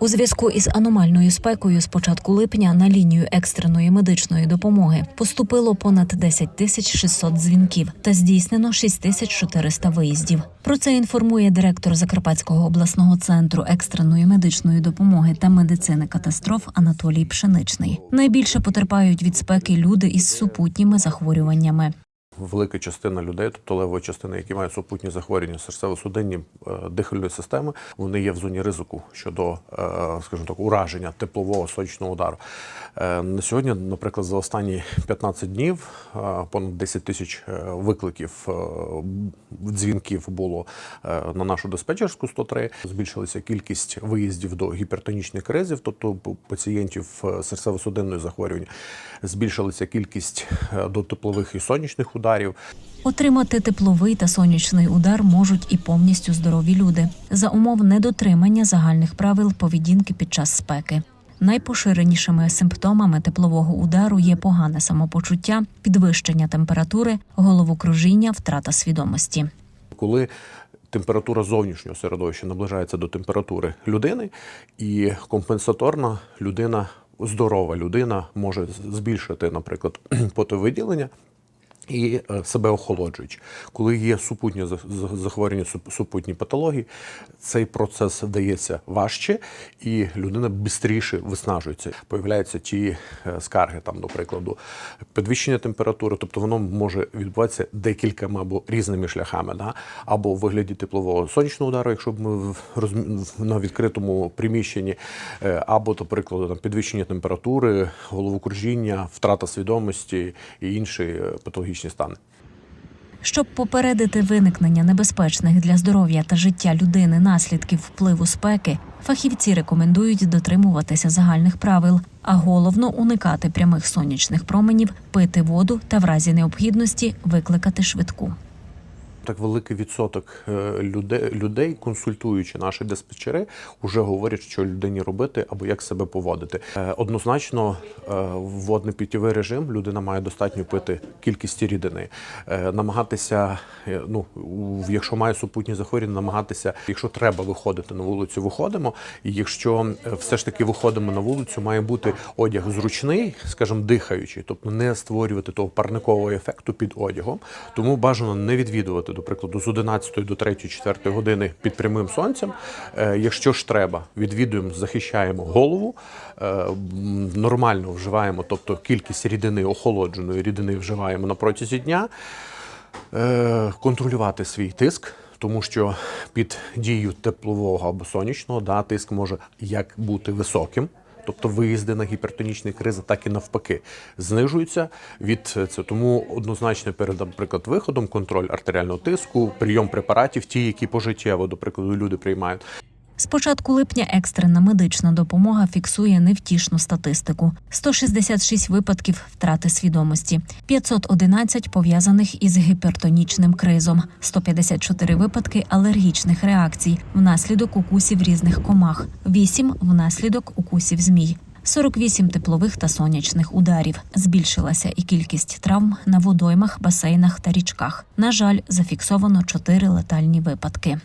У зв'язку із аномальною спекою з початку липня на лінію екстреної медичної допомоги поступило понад 10 тисяч 600 дзвінків та здійснено 6 тисяч 400 виїздів. Про це інформує директор Закарпатського обласного центру екстреної медичної допомоги та медицини катастроф Анатолій Пшеничний. Найбільше потерпають від спеки люди із супутніми захворюваннями. Велика частина людей, тобто левова частина, які мають супутні захворювання серцево-судинні е, дихальної системи, вони є в зоні ризику щодо, е, скажімо так, ураження теплового сонячного удару. Е, На сьогодні, наприклад, за останні 15 днів понад 10 тисяч викликів дзвінків було на нашу диспетчерську 103. Збільшилася кількість виїздів до гіпертонічних кризів, тобто пацієнтів серцево-судинної захворювання. Збільшилася кількість до теплових і сонячних ударів. Отримати тепловий та сонячний удар можуть і повністю здорові люди за умов недотримання загальних правил поведінки під час спеки. Найпоширенішими симптомами теплового удару є погане самопочуття, підвищення температури, головокружіння, втрата свідомості. коли температура зовнішнього середовища наближається до температури людини, і компенсаторна людина, здорова людина може збільшити, наприклад, потовиділення. І е, себе охолоджуючи. Коли є супутні за- за- захворювання, суп- супутні патології, цей процес вдається важче, і людина швидше виснажується. Появляються ті е, скарги, там, до прикладу, підвищення температури, тобто воно може відбуватися декількома або різними шляхами, да? або в вигляді теплового сонячного удару, якщо б ми на відкритому приміщенні, е, або, до прикладу, там, підвищення температури, головокружіння, втрата свідомості і інші е, патологічні стани. Щоб попередити виникнення небезпечних для здоров'я та життя людини наслідків впливу спеки, фахівці рекомендують дотримуватися загальних правил, а головно уникати прямих сонячних променів, пити воду та в разі необхідності викликати швидку. Так великий відсоток е, людей, людей, консультуючи наші диспетчери, вже говорять, що людині робити або як себе поводити. Е, Однозначно, е, в водно-питєвий режим людина має достатньо пити кількості рідини, намагатися, ну якщо має супутні захворювання, намагатися, якщо треба виходити на вулицю, виходимо. І якщо все ж таки виходимо на вулицю, має бути одяг зручний, скажімо, дихаючий, тобто не створювати того парникового ефекту під одягом. Тому бажано не відвідувати, до прикладу, з 11 до 3-4 години під прямим сонцем. Е, Якщо ж треба, відвідуємо, захищаємо голову, е, нормально вживаємо, тобто кількість рідини, охолодженої рідини вживаємо на протязі дня. Е, контролювати свій тиск, тому що під дією теплового або сонячного да, тиск може як бути високим. Тобто виїзди на гіпертонічні кризи, так і навпаки, знижуються від цього. Тому однозначно перед, наприклад, виходом контроль артеріального тиску, прийом препаратів, ті, які пожиттєво, до прикладу, люди приймають. З початку липня екстрена медична допомога фіксує невтішну статистику: 166 випадків втрати свідомості, 511 пов'язаних із гіпертонічним кризом, 154 випадки алергічних реакцій внаслідок укусів різних комах, 8 внаслідок укусів змій. 48 теплових та сонячних ударів. Збільшилася і кількість травм на водоймах, басейнах та річках. На жаль, зафіксовано 4 летальні випадки.